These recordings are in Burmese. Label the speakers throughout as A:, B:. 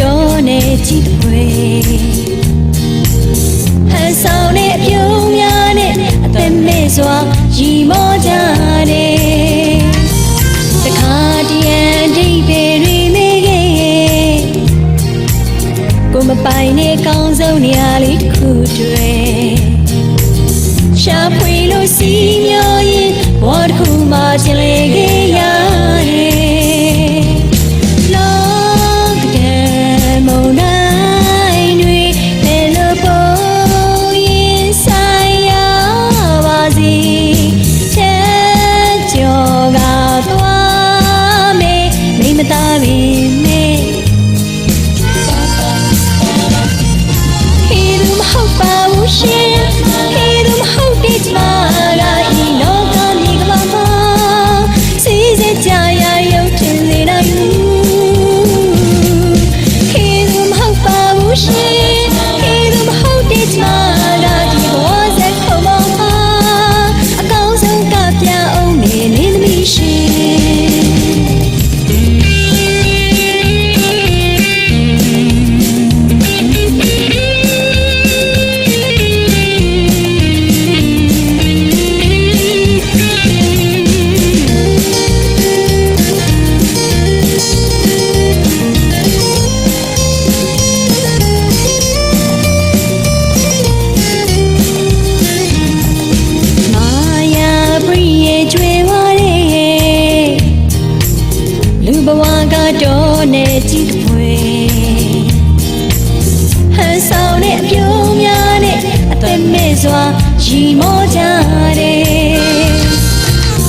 A: တော်နဲ့ကြည့်ဖွယ်ဟန်ဆောင်တဲ့အပြုံးများနဲ့အသက်မဲ့စွာရီမောကြတယ်တခါတရံအဓိပ္ပာယ်တွေမေးခဲ့ရဲ့ကိုမပိုင်နဲ့ကောင်းဆုံးနေရာလေးတစ်ခုတွေ့ရှာဖွေလို့စီမျောရင်ဘောတစ်ခုမှချင်လေခဲ့ ပြိုးများနဲ့အသက်မဲ့စွာရီမောကြတယ်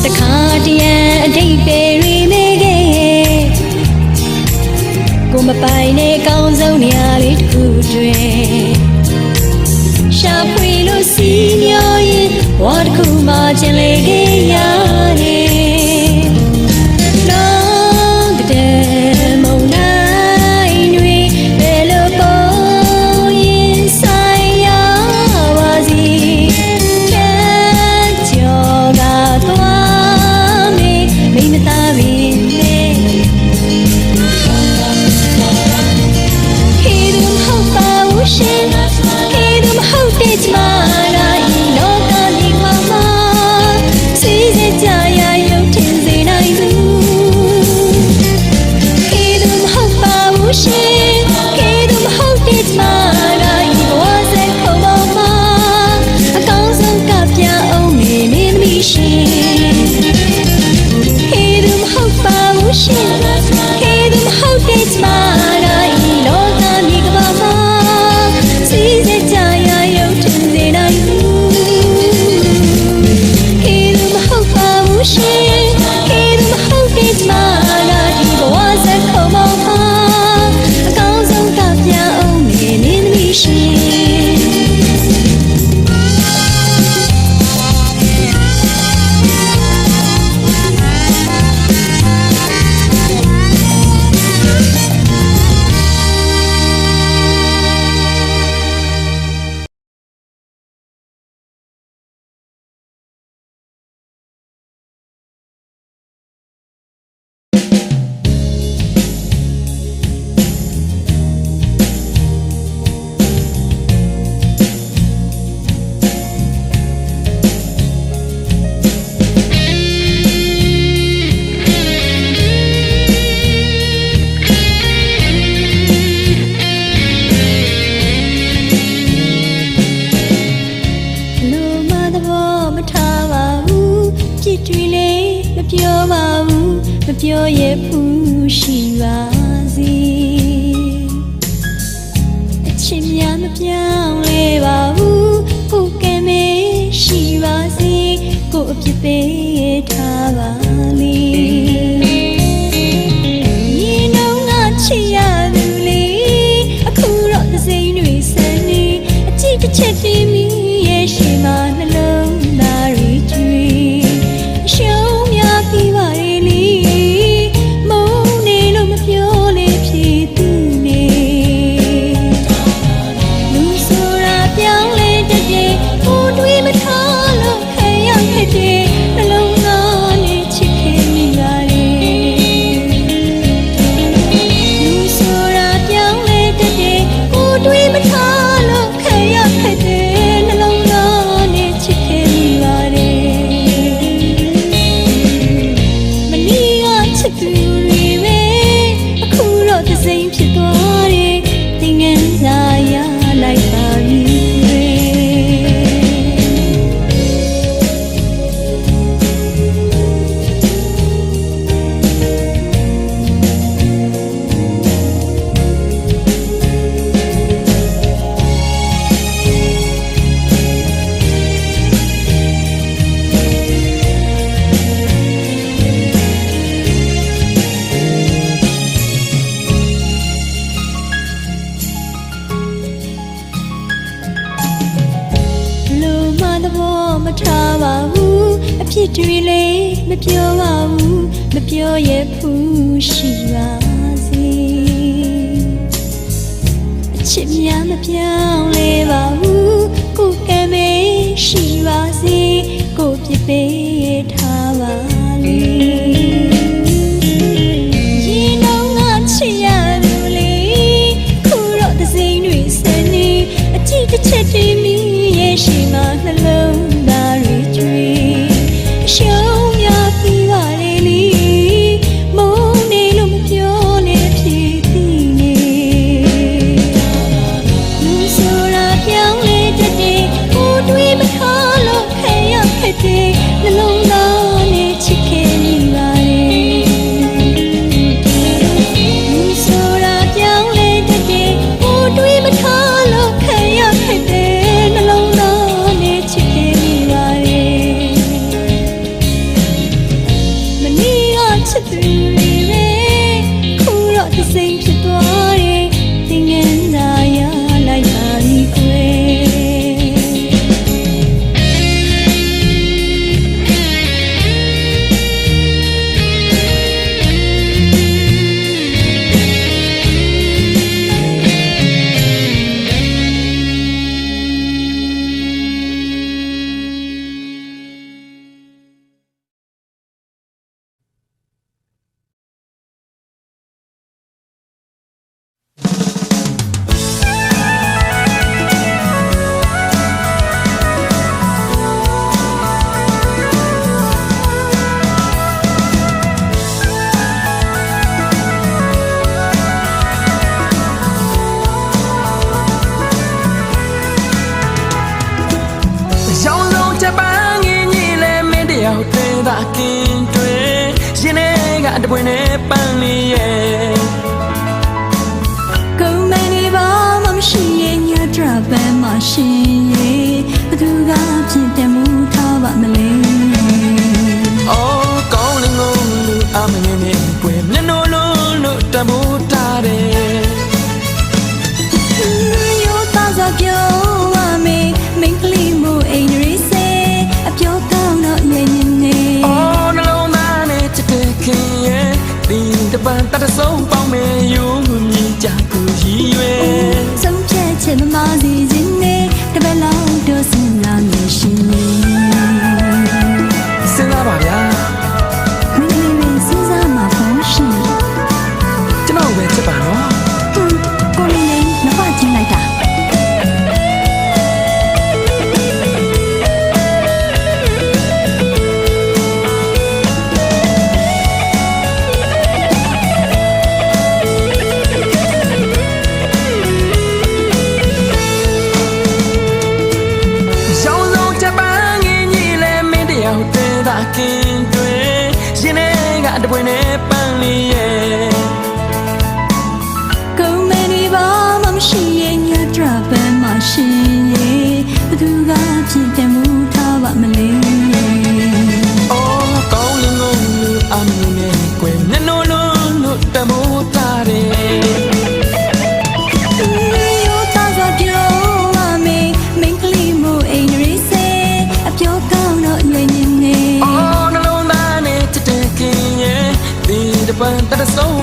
A: တခါတရံအတိတ်ပဲရီမေခဲ့ရဲ့ကိုမပိုင်နဲ့ကောင်းဆုံးနေရာလေးတစ်ခုတွင်ရှာဖွေလို့စီမျောရင်ဝါတစ်ခုမှကျင်လေခဲ့ရတယ် ပြောင်းလဲပါဘူးကိုကံမရှိပါစေကိုအဖြစ်ပေးထားပါ သေးတာကင်းတွေရင်းနေက
B: အတ
A: ပွင့်နဲ့
B: ပန်း
A: လေးရဲ့
B: ကုန်မနေပါ
A: မရှိရင်ညဒရပန်းမရှိရင်ဘသူကဖြစ်တယ်မူထားပါမလဲ
B: ခင်တွေရ
A: င်းနေက
B: အတ
A: ပွင့်နဲ့
B: ပန်း
A: လေးရဲ့
B: so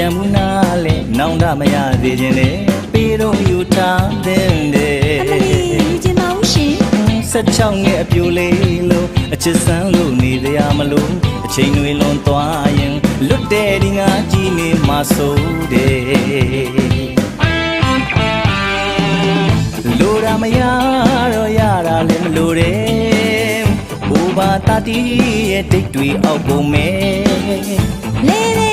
B: တာ
A: တီအရွ
C: ယ်ရွေးဖို့အချိန်မကြံဘူးနားလဲနောင်တမရသေးခြင်းနဲ့ပေးတော့ယူထားတဲ့တဲ့
A: အမလီယူချင်ပါဦးရှင်
C: ဆက်ချောင်းနဲ့အပြိုလေးလို့အချစ်စမ်းလို့နေရမလို့အချိန်တွေလွန်သွားရင်လွတ်တဲ့ဒီငါကြီးနေမှာဆိုတဲ့လိုရမရတော့ရတာလည်းမလိုတဲ့ဘူဘာတာတီရဲ့တိတ်တွေအောက်ကုန်မယ်
A: လေလေ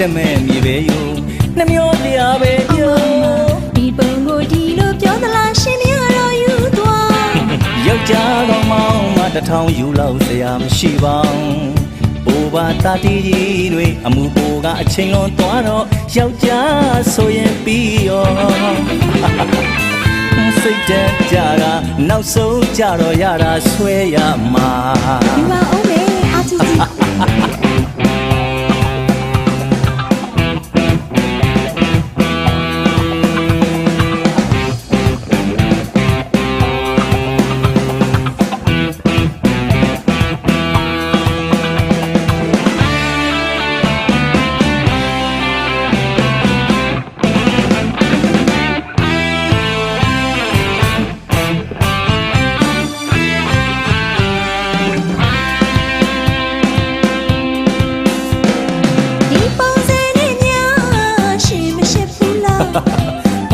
A: တက်
C: မဲ့မြေပဲယုံနှမျောတရားပဲပြော
A: ဒီပုံကိုဒီလိုပြောသလားရှင်မရတော့ယူသွား
C: ယောက်ျားကောင်မောင်မတစ်ထောင်ယူလောက်စရာမရှိပါဘူး။ဘူဘာတာတီကြီးတွေအမှုပိုကအချိန်လွန်သွားတော့ယောက်ျားဆိုရင်ပြီးရောစိတ်တကြတာနောက်ဆုံးကြတော့ရတာဆွဲရမှာ
A: ဒီမှာအောင်မယ်အာချီ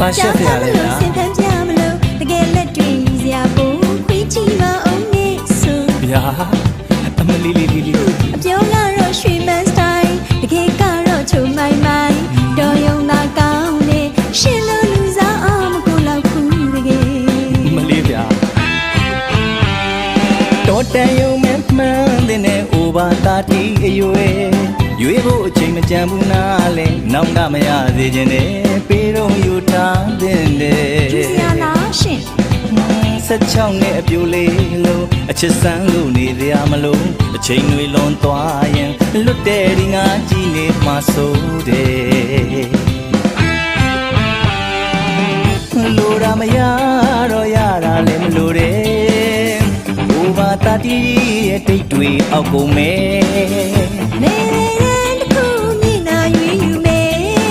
A: ပါရှ
C: က်ပြရလေဗျာ
A: စင်တန်းပြမလို့တကယ်လက်တွေစရာပုံခွေးချီပါအောင်နေဆို
C: ဗျာအမလီလီလီလီ
A: အပြောကတော့ရွှေမန်းစတိုင်တကယ်ကတော့ချုံမိုင်မိုင်တော်ယုံသာကောင်းနေရှင်လိုလူစားအောင်မကိုလောက်ဘူးတကယ်
C: မလေးဗျာတော်တန်ယုံမဲ့မှန်းတဲ့နဲ့အိုဘာတာတီအရွယ်ရွေး ဖို့အချိန်မကြံဘူးနားလဲနောက်တမရသေးခြင်းနဲ့ပေးတော့ယူထားတဲ့တဲ့
A: ကျူစရာလားရှင်
C: ဆက်ချောင်းနဲ့အပြိုလေးလို့အချစ်စမ်းလို့နေရမလို့အချိန်တွေလွန်သွားရင်လွတ်တဲ့ဒီငါကြီးနေမှာဆိုတဲ့လိုရမရတော့ရတာလည်းမလိုတဲ့ဘူဘာတာတီရဲ့တိတ်တွေအောက်ကုန်မယ်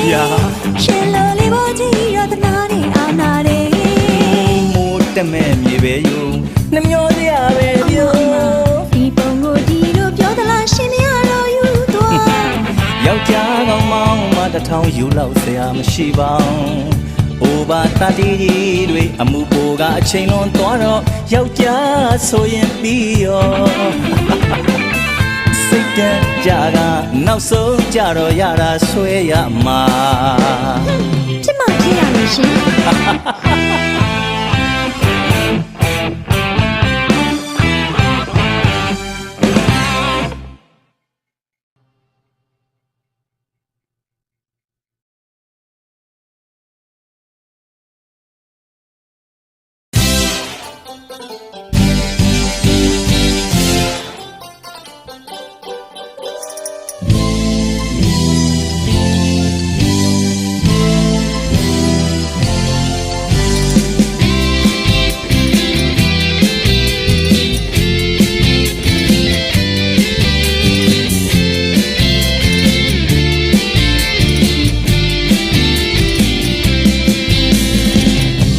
C: ဗျာ
A: ရှင်လိုလေးပေါ်ကြည့်ရတဲ့နာနေအာနာတယ်
C: မိုးတက်မဲ့မြေပဲယုံနှမျောစရာပဲပြော
A: ဒီပုံကိုဒီလိုပြောသလားရှင်မရတော့ယူသွား
C: ယောက်ျားကောင်မောင်မတစ်ထောင်ယူလောက်ဆရာမရှိပါဘူး။အိုဘာတာတီကြီးတွေအမှုပိုကအချိန်လွန်သွားတော့ယောက်ျားဆိုရင်ပြီးရော စိတ်တကြကနောက်ဆုံးကြတော့ရတာဆွဲရမှာ
A: ချစ်မဖြစ်ရလို့ရှင်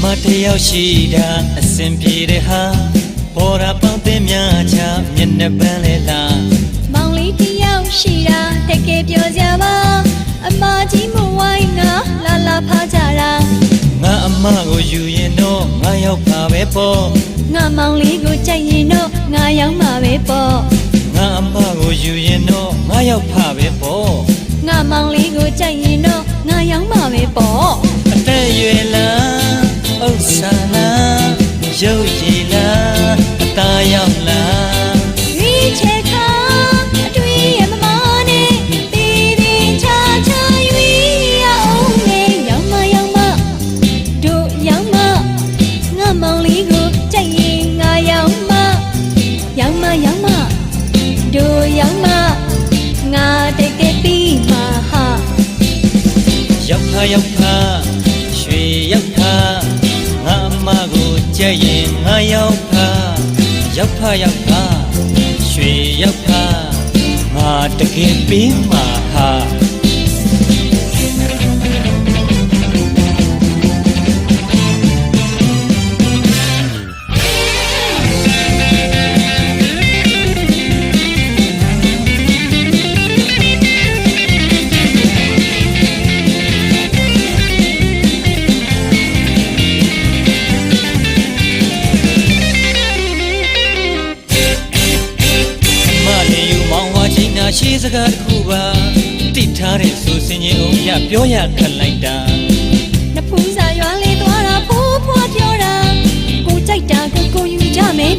D: မတယောက်ရှိတာအစဉ်ပြေတဲ့ဟာပေါ်တာပေါင်းတင်များချမျက်နှာပန်းလေလား
A: မောင်လေးတယောက်ရှိတာတကယ်ပြောကြပါအမကြီးမဝိုင်းငါလာလာဖားကြတာ
D: ငါအမကိုယူရင်တော့ငါရောက်ပါပဲပေါ့
A: ငါမောင်လေးကိုကြိုက်ရင်တော့ငါရောက်မှာပဲပေါ့
D: ငါအမကိုယူရင်တော့ငါရောက်ပါပဲပေါ့
A: ငါမောင်လေးကိုကြိုက်ရင်တော့ငါရောက်မှာပဲပေါ့
D: အသက်ရွယ်လား ဥစ္စာလားရုပ်ရည်လားအသားရောက်လား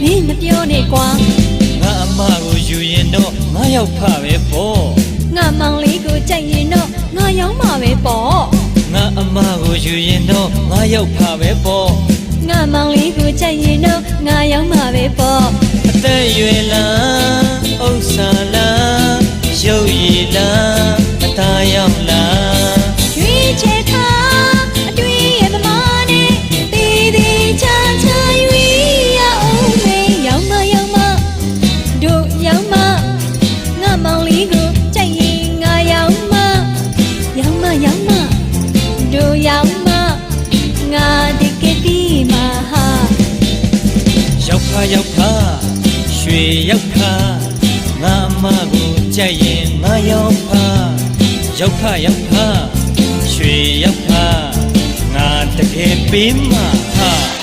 A: မယ်မ
D: င်းမပြောနဲ့ကွာငါအ
A: မကို
D: ယူရင်တော့ငါရောက်ဖပဲပေါ့
A: ငါမောင်လေးကိုကြိုက်ရင်တော့ငါရောက်မှာပဲပေါ့
D: ငါအမကိုယူရင်တော့ငါရောက်ဖပဲပေါ့
A: ငါမောင်လေးကိုကြိုက်ရင်တော့ငါရောက်မှာပဲပေါ့
D: အသက်အရွယ်လားဥစ္စာလားရုပ်ရည်လားအသားရောက်လား ရွှေရောက်ဖငါအမကိုကြက်ရင်ငါရောက်ဖရောက်ဖရောက်ဖရွှေရောက်ဖငါတကယ်ပေးမှာဟာ